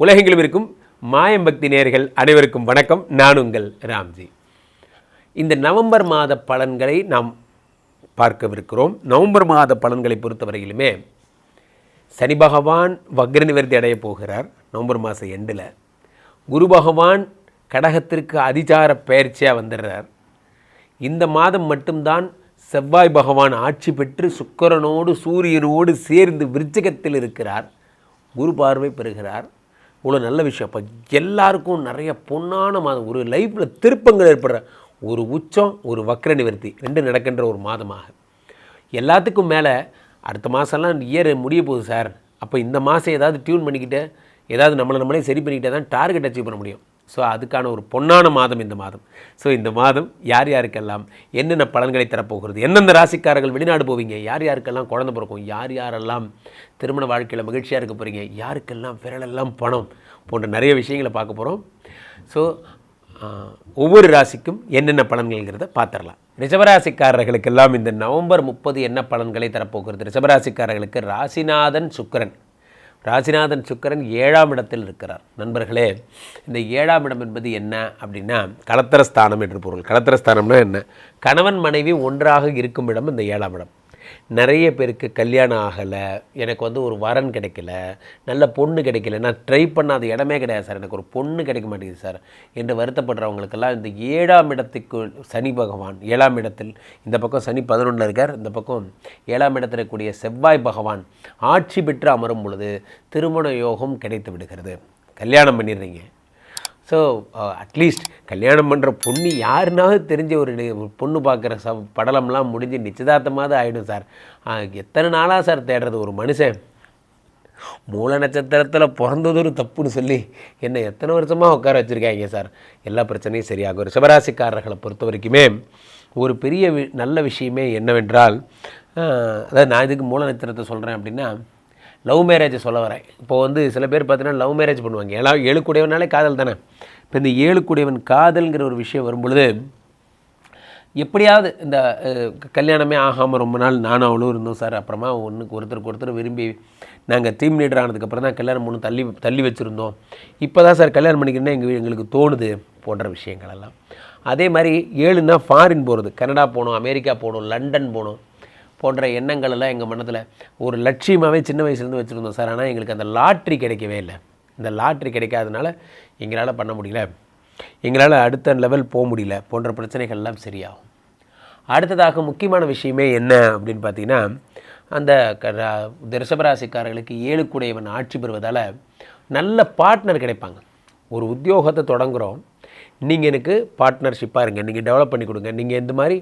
உலகெங்கிலும் இருக்கும் மாயம்பக்தி நேர்கள் அனைவருக்கும் வணக்கம். நான் உங்கள் ராம்ஜி. இந்த நவம்பர் மாத பலன்களை நாம் பார்க்கவிருக்கிறோம். நவம்பர் மாத பலன்களை பொறுத்தவரையிலுமே சனி பகவான் வக்ர நிவர்த்தி அடையப் போகிறார். நவம்பர் மாதம் எண்டில் குரு பகவான் கடகத்திற்கு அதிசார பயிற்சியாக வந்துடுறார். இந்த மாதம் மட்டும்தான் செவ்வாய் பகவான் ஆட்சி பெற்று சுக்கரனோடு சூரியனோடு சேர்ந்து விருச்சிகத்தில் இருக்கிறார். குரு பார்வை பெறுகிறார். இவ்வளோ நல்ல விஷயம். அப்போ எல்லாருக்கும் நிறைய பொன்னான மாதம். ஒரு லைஃப்பில் திருப்பங்கள் ஏற்படுற ஒரு உச்சம் ஒரு வக்ர நிவர்த்தி ரெண்டு நடக்கின்ற ஒரு மாதமாக. எல்லாத்துக்கும் மேலே அடுத்த மாதம்லாம் இயர் முடிய போகுது சார் அப்போ இந்த மாதம் ஏதாவது டியூன் பண்ணிக்கிட்டு ஏதாவது நம்மளை நம்மளே சரி பண்ணிக்கிட்டே தான் டார்கெட் அச்சீவ் பண்ண முடியும். ஸோ அதுக்கான ஒரு பொன்னான மாதம் இந்த மாதம். ஸோ இந்த மாதம் யார் யாருக்கெல்லாம் என்னென்ன பலன்களை தரப்போகிறது எந்தெந்த ராசிக்காரர்கள் வெளிநாடு போவீங்க யார் யாருக்கெல்லாம் குழந்தை பிறக்கும் யார் யாரெல்லாம் திருமண வாழ்க்கையில் மகிழ்ச்சியாக இருக்க போகிறீங்க யாருக்கெல்லாம் விரலெல்லாம் பணம் போன்ற நிறைய விஷயங்களை பார்க்க போகிறோம் ஸோ ஒவ்வொரு ராசிக்கும் என்னென்ன பலன்கள்ங்கிறத பார்த்துடலாம். ரிஷபராசிக்காரர்களுக்கெல்லாம் இந்த நவம்பர் முப்பது என்ன பலன்களை தரப்போகிறது? ரிஷபராசிக்காரர்களுக்கு ராசிநாதன் சுக்கிரன். ராசிநாதன் சுக்கரன் ஏழாம் இடத்தில் இருக்கிறார். நண்பர்களே இந்த ஏழாம் இடம் என்பது என்ன அப்படின்னா கலத்தரஸ்தானம் என்று பொருள். கலத்தரஸ்தானம்னா என்ன? கணவன் மனைவி ஒன்றாக இருக்கும் இடம் இந்த ஏழாம் இடம். நிறைய பேருக்கு கல்யாணம் ஆகலை எனக்கு வந்து ஒரு வரன் கிடைக்கல நல்ல பொண்ணு கிடைக்கல. நான் ட்ரை பண்ணாத இடமே கிடையாது சார். எனக்கு ஒரு பொண்ணு கிடைக்க மாட்டேங்குது சார் என்று வருத்தப்படுறவங்களுக்கெல்லாம் இந்த ஏழாம் இடத்துக்கு சனி பகவான் ஏழாம் இடத்தில் இந்த பக்கம் சனி பதினொன்றில் இருக்கார் இந்த பக்கம் ஏழாம் இடத்தில் இருக்கக்கூடிய செவ்வாய் பகவான் ஆட்சி பெற்று அமரும் பொழுது திருமண யோகம் கிடைத்து விடுகிறது. கல்யாணம் பண்ணிடுறீங்க. ஸோ அட்லீஸ்ட் uh, கல்யாணம் பண்ணுற பொண்ணு யாருனாவது தெரிஞ்ச ஒரு பொண்ணு பார்க்குற ச படலம்லாம் முடிஞ்சு நிச்சயதார்த்தமாக ஆகிடும் சார். எத்தனை நாளாக சார் தேடுறது ஒரு மனுஷன்? மூல நட்சத்திரத்தில் பிறந்தது ஒரு தப்புன்னு சொல்லி என்னை எத்தனை வருஷமாக உட்கார வச்சுருக்காங்க சார். எல்லா பிரச்சனையும் சரியாகும். ரிஷபராசிக்காரர்களை பொறுத்த வரைக்குமே ஒரு பெரிய வி நல்ல விஷயமே என்னவென்றால் அதாவது நான் இதுக்கு மூல நட்சத்திரத்தை சொல்கிறேன் அப்படின்னா லவ் மேரேஜ் சொல்ல வரேன். இப்போ வந்து சில பேர் பார்த்தீங்கன்னா லவ் மேரேஜ் பண்ணுவாங்க. ஏழா ஏழுக்குடையவனாலே காதல் தானே? இப்போ இந்த ஏழுக்குடையவன் காதல்ங்கிற ஒரு விஷயம் வரும்பொழுது எப்படியாவது இந்த கல்யாணமே ஆகாமல் ரொம்ப நாள் நானும் அவளும் இருந்தோம் சார். அப்புறமா ஒன்றுக்கு ஒருத்தருக்கு ஒருத்தர் விரும்பி நாங்கள் டீம் லீடர் ஆனதுக்கப்புறம் தான் கல்யாணம் ஒன்று தள்ளி தள்ளி வச்சுருந்தோம். இப்போ தான் சார் கல்யாணம் பண்ணிக்கணும்னா எங்கள் எங்களுக்கு தோணுது போன்ற விஷயங்களெல்லாம் அதே மாதிரி ஏழுன்னா ஃபாரின் போகிறது கனடா போகணும் அமெரிக்கா போகணும் லண்டன் போகணும் போன்ற எண்ணங்கள் எல்லாம் எங்கள் மனதில் ஒரு லட்சியமாகவே சின்ன வயசுலேருந்து வச்சுருந்தோம் சார். ஆனால் எங்களுக்கு அந்த லாட்ரி கிடைக்கவே இல்லை. இந்த லாட்ரி கிடைக்காதனால எங்களால் பண்ண முடியல. எங்களால் அடுத்த லெவல் போக முடியல. போன்ற பிரச்சனைகள்லாம் சரியாகும். அடுத்ததாக முக்கியமான விஷயமே என்ன அப்படின்னு பார்த்தீங்கன்னா அந்த க- ரா- இந்த ரிஷபராசிக்காரர்களுக்கு ஏழுக்குடையவன் ஆட்சி பெறுவதால் நல்ல பார்ட்னர் கிடைப்பாங்க. ஒரு உத்தியோகத்தை தொடங்குகிறோம் நீங்கள் எனக்கு பார்ட்னர்ஷிப்பாக இருங்க. நீங்கள் டெவலப் பண்ணி கொடுங்க. நீங்கள் இந்த மாதிரி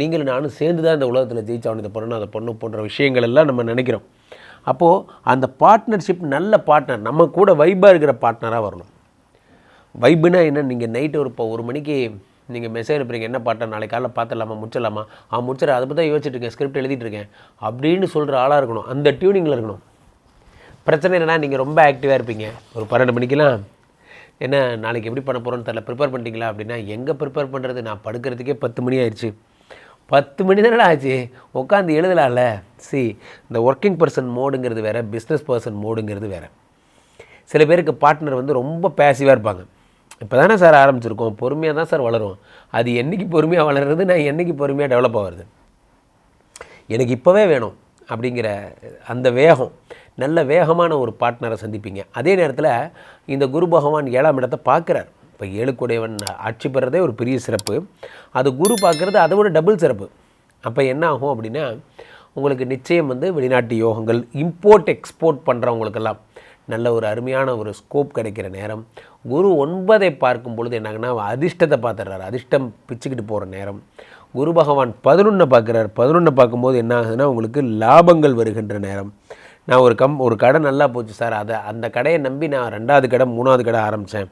நீங்களும் நானும் சேர்ந்து தான் இந்த உலகத்தில் ஜெயிச்சாகணும் இதை பண்ணணும் அதை பண்ணணும் போன்ற விஷயங்கள் எல்லாம் நம்ம நினைக்கிறோம். அப்போது அந்த பார்ட்னர்ஷிப் நல்ல பார்ட்னர் நம்ம கூட வைப்பாக இருக்கிற பார்ட்னராக வரணும். வைப்புனா என்ன? நீங்கள் நைட்டு ஒரு இப்போ ஒரு மணிக்கு நீங்கள் மெசேஜ் அனுப்புறீங்க. என்ன பாட்டா நாளைக்கு காலைல பார்த்துடலாமா? முடிச்சிடலாமா? ஆ முடிச்சிட. அதை பற்றி தான் யோசிச்சுட்டு இருக்கேன். ஸ்கிரிப்ட் எழுதிட்டு இருக்கேன். அப்படின்னு சொல்கிற ஆளாக இருக்கணும். அந்த டியூனிங்கில் இருக்கணும். பிரச்சனை என்னன்னா நீங்கள் ரொம்ப ஆக்டிவாக இருப்பீங்க. ஒரு பன்னெண்டு மணிக்கெலாம் என்ன நாளைக்கு எப்படி பண்ண போகிறோன்னு தெரில ப்ரிப்பேர் பண்ணிட்டீங்களா அப்படின்னா எங்கே ப்ரிப்பேர் பண்ணுறது நான் படுக்கிறதுக்கே பத்து மணி ஆயிடுச்சு. பத்து மணி தானடா ஆச்சு? உட்காந்து எழுதலாம்ல. சி இந்த ஒர்க்கிங் பர்சன் மோடுங்கிறது வேறு பிஸ்னஸ் பர்சன் மோடுங்கிறது வேறு. சில பேருக்கு பார்ட்னர் வந்து ரொம்ப பேசிவாக இருப்பாங்க. இப்போ தானே சார் ஆரம்பிச்சிருக்கோம். பொறுமையாக தான் சார் வளரும் அது என்னைக்கு பொறுமையாக வளருறது நான் என்றைக்கு பொறுமையாக டெவலப் ஆகிறது எனக்கு இப்போவே வேணும் அப்படிங்கிற அந்த வேகம். நல்ல வேகமான ஒரு பார்ட்னரை சந்திப்பீங்க. அதே நேரத்தில் இந்த குரு பகவான் ஏழாம் இடத்தை பார்க்குறார். இப்போ ஏழுக்குடையவன் ஆட்சி பெறதே ஒரு பெரிய சிறப்பு. அது குரு பார்க்குறது அதை விட டபுள் சிறப்பு. அப்போ என்ன ஆகும் அப்படின்னா உங்களுக்கு நிச்சயம் வந்து வெளிநாட்டு யோகங்கள் இம்போர்ட் எக்ஸ்போர்ட் பண்ணுறவங்களுக்கெல்லாம் நல்ல ஒரு அருமையான ஒரு ஸ்கோப் கிடைக்கிற நேரம். குரு ஒன்பதை பார்க்கும் பொழுது என்னாங்கன்னா அதிர்ஷ்டத்தை பார்த்துடுறாரு. அதிர்ஷ்டம் பிச்சுக்கிட்டு போகிற நேரம். குரு பகவான் பதினொன்றை பார்க்குறாரு. பதினொன்றை பார்க்கும்போது என்ன ஆகுதுன்னா உங்களுக்கு லாபங்கள் வருகின்ற நேரம். நான் ஒரு கம் ஒரு கடை நல்லா போச்சு சார். அதை அந்த கடையை நம்பி நான் ரெண்டாவது கடை மூணாவது கடை ஆரம்பித்தேன்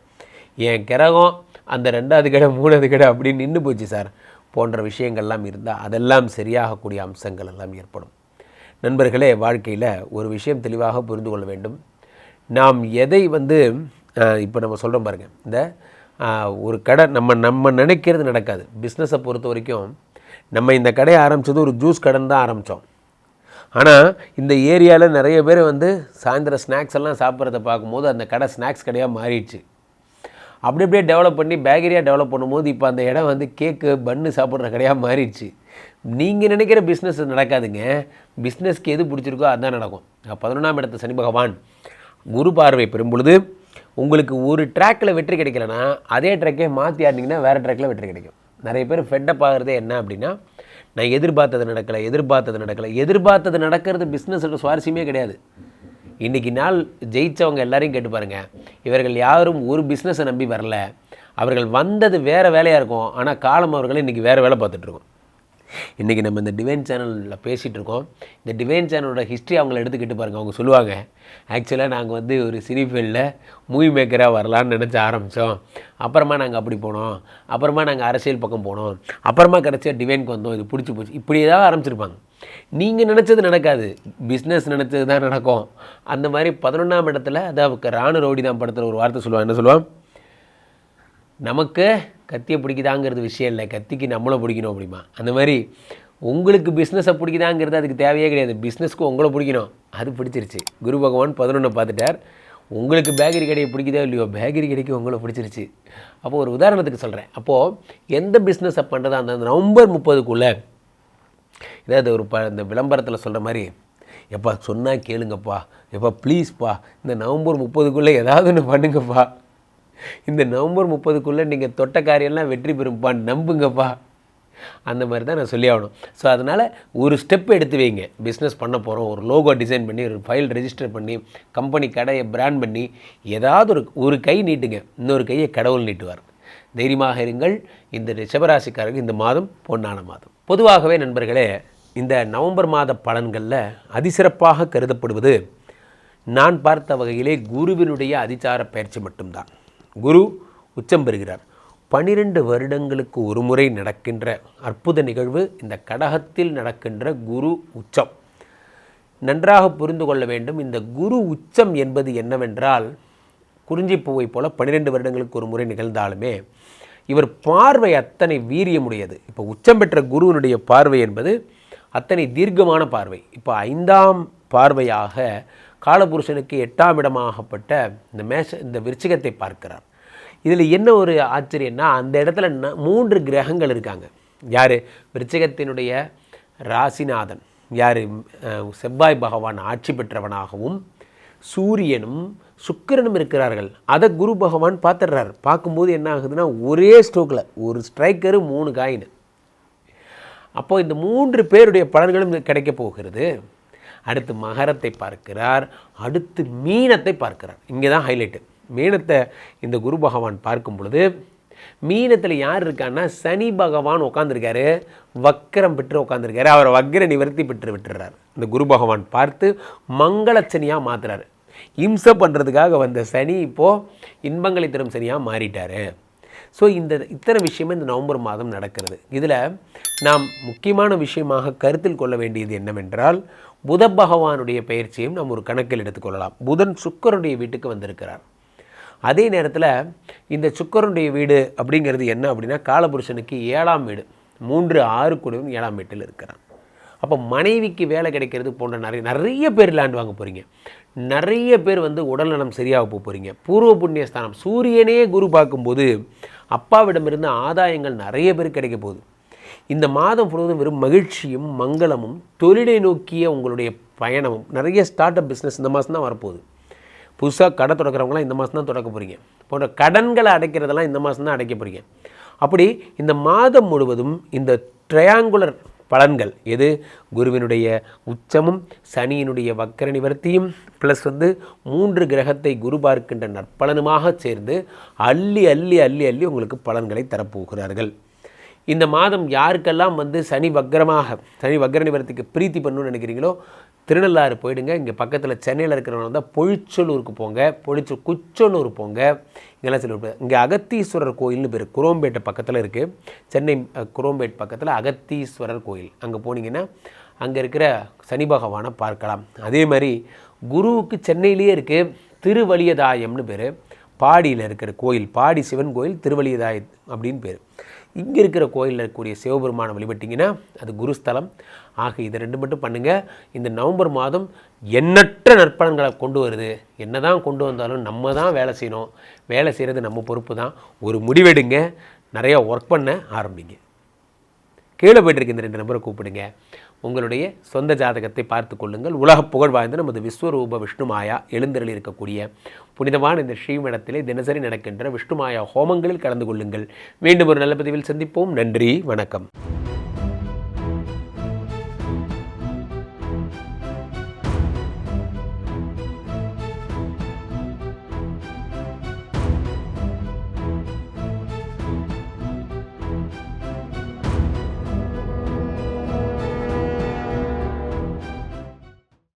என் கிரகம் அந்த ரெண்டாவது கடை மூணாவது கடை அப்படின்னு நின்று போச்சு சார். போன்ற விஷயங்கள்லாம் இருந்தால் அதெல்லாம் சரியாகக்கூடிய அம்சங்கள் எல்லாம் ஏற்படும். நண்பர்களே வாழ்க்கையில் ஒரு விஷயம் தெளிவாக புரிந்து கொள்ள வேண்டும். நாம் எதை வந்து இப்போ நம்ம சொல்கிறோம் பாருங்க. இந்த ஒரு கடை நம்ம நம்ம நினைக்கிறது நடக்காது. பிஸ்னஸை பொறுத்த வரைக்கும் நம்ம இந்த கடையை ஆரம்பித்தது ஒரு ஜூஸ் கடன் தான் ஆரம்பித்தோம் ஆனால் இந்த ஏரியாவில் நிறைய பேர் வந்து சாயந்தரம் ஸ்நாக்ஸ் எல்லாம் சாப்பிட்றத பார்க்கும்போது அந்த கடை ஸ்நாக்ஸ் கடையாக மாறிடுச்சு. அப்படி அப்படியே டெவலப் பண்ணி பேக்கரியாக டெவலப் பண்ணும்போது இப்போ அந்த இடம் வந்து கேக்கு பன்னு சாப்பிட்ற கடையாக மாறிடுச்சு. நீங்கள் நினைக்கிற பிஸ்னஸ் நடக்காதுங்க. பிஸ்னஸ்க்கு எது பிடிச்சிருக்கோ அதுதான் நடக்கும். பதினொன்றாம் இடத்த சனி பகவான். குரு பார்வை பெறும் பொழுது உங்களுக்கு ஒரு ட்ராக்கில் வெற்றி கிடைக்கலனா அதே ட்ராக்கே மாற்றி ஆடினீங்கன்னா வேறு ட்ராக்கில் வெற்றி கிடைக்கும். நிறைய பேர் ஃபெட்டப் ஆகிறதே என்ன அப்படின்னா நான் எதிர்பார்த்தது நடக்கலை எதிர்பார்த்தது நடக்கலை. எதிர்பார்த்தது நடக்கிறது பிஸ்னஸோட சுவாரஸ்யமே கிடையாது. இன்றைக்கி நாள் ஜெயித்தவங்க எல்லாரையும் கேட்டு பாருங்கள் இவர்கள் யாரும் ஒரு பிஸ்னஸை நம்பி வரல. அவர்கள் வந்தது வேறு வேலையாக இருக்கும். ஆனால் காலம் அவர்கள் இன்றைக்கி வேறு வேலை பார்த்துட்ருக்கோம் இன்றைக்கி நம்ம இந்த டிவைன் சேனலில் பேசிகிட்டு இருக்கோம். இந்த டிவைன் சேனலோட ஹிஸ்ட்ரி அவங்கள எடுத்துக்கிட்டு பாருங்கள் அவங்க சொல்லுவாங்க ஆக்சுவலாக நாங்கள் வந்து ஒரு சினி ஃபீல்டில் மூவி மேக்கராக வரலான்னு நினச்ச ஆரம்பித்தோம் அப்புறமா நாங்கள் அப்படி போனோம். அப்புறமா நாங்கள் அரசியல் பக்கம் போனோம். அப்புறமா கிடச்சா டிவைனுக்கு வந்தோம். இது பிடிச்சி போச்சு. இப்படியே தான் ஆரம்பிச்சிருப்பாங்க. நீங்கள் நினச்சது நடக்காது. பிஸ்னஸ் நினச்சது தான் நடக்கும். அந்த மாதிரி பதினொன்றாம் இடத்துல அதாவது ராணு ரவுடி தான் படத்தில் ஒரு வார்த்தை சொல்லுவான் என்ன சொல்லுவான் நமக்கு கத்தியை பிடிக்குதாங்கிறது விஷயம் இல்லை. கத்திக்கு நம்மளை பிடிக்கணும் அப்படிமா. அந்த மாதிரி உங்களுக்கு பிஸ்னஸை பிடிக்குதாங்கிறது அதுக்கு தேவையே கிடையாது. பிஸ்னஸ்க்கு உங்களை பிடிக்கணும். அது பிடிச்சிருச்சு. குரு பகவான் பதினொன்று பார்த்துட்டார். உங்களுக்கு பேக்கரி கடையை பிடிக்குதோ இல்லையோ பேக்கரி கடைக்கு உங்களை பிடிச்சிருச்சு. அப்போது ஒரு உதாரணத்துக்கு சொல்கிறேன் அப்போது எந்த பிஸ்னஸை பண்ணுறதா அந்த நவம்பர் முப்பதுக்குள்ளே ஏதாவது ஒரு ப இந்த விளம்பரத்தில் சொல்கிற மாதிரி எப்பா சொன்னால் கேளுங்கப்பா. எப்பா ப்ளீஸ்ப்பா இந்த நவம்பர் முப்பதுக்குள்ளே ஏதாவது ஒன்று பண்ணுங்கப்பா. இந்த நவம்பர் முப்பதுக்குள்ளே நீங்கள் தொட்ட காரியம்லாம் வெற்றி பெறும்பா நம்புங்கப்பா. அந்த மாதிரி தான் நான் சொல்லி ஆகணும். ஸோ அதனால் ஒரு ஸ்டெப் எடுத்து வைங்க. பிஸ்னஸ் பண்ண போகிறோம் ஒரு லோகோ டிசைன் பண்ணி ஒரு ஃபைல் ரெஜிஸ்டர் பண்ணி கம்பெனி கடையை பிராண்ட் பண்ணி ஏதாவது ஒரு ஒரு கை நீட்டுங்க. இன்னொரு கையை கடவுள் நீட்டுவார். தைரியமாக இருங்கள். இந்த ரிஷபராசிக்காரர்கள் இந்த மாதம் பொன்னான மாதம். பொதுவாகவே நண்பர்களே இந்த நவம்பர் மாத பலன்களில் அதிசிறப்பாக கருதப்படுவது நான் பார்த்த வகையிலே குருவினுடைய அதிசார பயிற்சி மட்டும்தான். குரு உச்சம் பெறுகிறார். பனிரெண்டு வருடங்களுக்கு ஒரு முறை நடக்கின்ற அற்புத நிகழ்வு இந்த கடகத்தில் நடக்கின்ற குரு உச்சம். நன்றாக புரிந்து கொள்ள வேண்டும் இந்த குரு உச்சம் என்பது என்னவென்றால் குறிஞ்சிப்பூவை போல பன்னிரெண்டு வருடங்களுக்கு ஒரு முறை நிகழ்ந்தாலுமே இவர் பார்வை அத்தனை வீரியமுடையது. இப்போ உச்சம் பெற்ற குருவினுடைய பார்வை என்பது அத்தனை தீர்க்கமான பார்வை. இப்போ ஐந்தாம் பார்வையாக காலபுருஷனுக்கு எட்டாம் இடமாகப்பட்ட இந்த மேஷ இந்த விருச்சிகத்தை பார்க்கிறார். இதில் என்ன ஒரு ஆச்சரியம்னா அந்த இடத்துல ந- மூன்று கிரகங்கள் இருக்காங்க. யார்? விருச்சிகத்தினுடைய ராசிநாதன். யார்? செவ்வாய் பகவான் ஆட்சி பெற்றவனாகவும் சூரியனும் சுக்கிரனும் இருக்கிறார்கள். அதை குரு பகவான் பார்த்துடுறார். பார்க்கும்போது என்ன ஆகுதுன்னா ஒரே ஸ்ட்ரோக்கில் ஒரு ஸ்ட்ரைக்கரு மூணு காயின். அப்போது இந்த மூன்று பேருடைய பலன்களும் கிடைக்க போகிறது. அடுத்து மகரத்தை பார்க்கிறார் அடுத்து மீனத்தை பார்க்கிறார். இங்கே தான் ஹைலைட்டு மீனத்தை இந்த குரு பகவான் பார்க்கும் பொழுது மீனத்தில் யார் இருக்கான்னா சனி பகவான் உட்காந்துருக்காரு வக்கரம் பெற்று உட்காந்துருக்காரு அவரை வக்கர நிவர்த்தி பெற்று விட்டுறார். இந்த குரு பகவான் பார்த்து மங்களச்சனியாக மாத்துறாரு. இம்சை பண்ணுறதுக்காக வந்த சனி இப்போது இன்பங்களை தரும் சனியாக மாறிட்டார். ஸோ இந்த இத்தனை விஷயமே இந்த நவம்பர் மாதம் நடக்கிறது. இதில் நாம் முக்கியமான விஷயமாக கருத்தில் கொள்ள வேண்டியது என்னவென்றால் புத பகவானுடைய பயிற்சியும் நாம் ஒரு கணக்கில் எடுத்துக்கொள்ளலாம். புதன் சுக்கரனுடைய வீட்டுக்கு வந்திருக்கிறார். அதே நேரத்தில் இந்த சுக்கரனுடைய வீடு அப்படிங்கிறது என்ன அப்படின்னா காலபுருஷனுக்கு ஏழாம் வீடு. மூன்று ஆறு குழுவும் ஏழாம் வீட்டில் இருக்கிறான். அப்போ மனைவிக்கு வேலை கிடைக்கிறது போன்ற நிறைய நிறைய பேர் லேண்ட் வாங்க போகிறீங்க நிறைய பேர் வந்து உடல்நலம் சரியாக போக போகிறீங்க பூர்வ புண்ணிய ஸ்தானம் சூரியனே குரு பார்க்கும்போது அப்பாவிடமிருந்து ஆதாயங்கள் நிறைய பேர் கிடைக்க போகுது. இந்த மாதம் முழுவதும் வெறும் மகிழ்ச்சியும் மங்களமும் தொழிலை நோக்கிய உங்களுடைய பயணமும் நிறைய ஸ்டார்ட் அப் பிஸ்னஸ் இந்த மாதம் தான் வரப்போகுது. புதுசாக கடை தொடக்கிறவங்களாம் இந்த மாதம் தான் தொடக்க போகிறீங்க போன்ற கடன்களை அடைக்கிறதெல்லாம் இந்த மாதம் தான் அடைக்க போகிறீங்க அப்படி இந்த மாதம் முழுவதும் இந்த ட்ரையாங்குலர் பலன்கள் எது? குருவினுடைய உச்சமும் சனியினுடைய வக்கர நிவர்த்தியும் ப்ளஸ் வந்து மூன்று கிரகத்தை குரு பார்க்கின்ற நற்பலனுமாக சேர்ந்து அள்ளி அள்ளி அள்ளி அள்ளி உங்களுக்கு பலன்களை தரப்போகிறார்கள். இந்த மாதம் யாருக்கெல்லாம் வந்து சனி வக்ரமாக சனி வக்ர நிவர்த்திக்கு பிரீத்தி பண்ணணும்னு நினைக்கிறீங்களோ திருநள்ளாறு போயிடுங்க. இங்கே பக்கத்தில் சென்னையில் இருக்கிறவங்க தான் பொழிச்சலூருக்கு போங்க. பொழிச்சு குச்சனூர் போங்க. இங்கெல்லாம் சில இங்கே அகத்தீஸ்வரர் கோயில்னு பேர் குரோம்பேட்டை பக்கத்தில் இருக்குது சென்னை குரோம்பேட் பக்கத்தில் அகத்தீஸ்வரர் கோயில். அங்கே போனீங்கன்னா அங்கே இருக்கிற சனி பகவானை பார்க்கலாம். அதே மாதிரி குருவுக்கு சென்னையிலேயே இருக்குது திருவலியதாயம்னு பேர். பாடியில் இருக்கிற கோயில் பாடி சிவன் கோயில் திருவலியதாய அப்படின்னு பேர். இங்கே இருக்கிற கோயிலில் இருக்கக்கூடிய சிவபெருமானை வழிபட்டிங்கன்னா அது குருஸ்தலம். ஆக இது ரெண்டு மட்டும் பண்ணுங்கள் இந்த நவம்பர் மாதம் எண்ணற்ற நற்பலன்களை கொண்டு வருது. என்ன தான் கொண்டு வந்தாலும் நம்ம தான் வேலை செய்யணும். வேலை செய்கிறது நம்ம பொறுப்பு தான். ஒரு முடிவெடுங்க. நிறையா ஒர்க் பண்ண ஆரம்பிங்க. கீழே போய்ட்டுருக்கு இந்த ரெண்டு நம்பரை கூப்பிடுங்க. உங்களுடைய சொந்த ஜாதகத்தை பார்த்து கொள்ளுங்கள். உலக புகழ் வாய்ந்த நமது விஸ்வரூப விஷ்ணுமாயா எழுந்தருளி இருக்கக்கூடிய புனிதமான இந்த ஸ்ரீமடத்திலே தினசரி நடக்கின்ற விஷ்ணுமாயா ஹோமங்களில் கலந்து கொள்ளுங்கள். மீண்டும் ஒரு நல்ல பதிவில் சந்திப்போம். நன்றி வணக்கம்.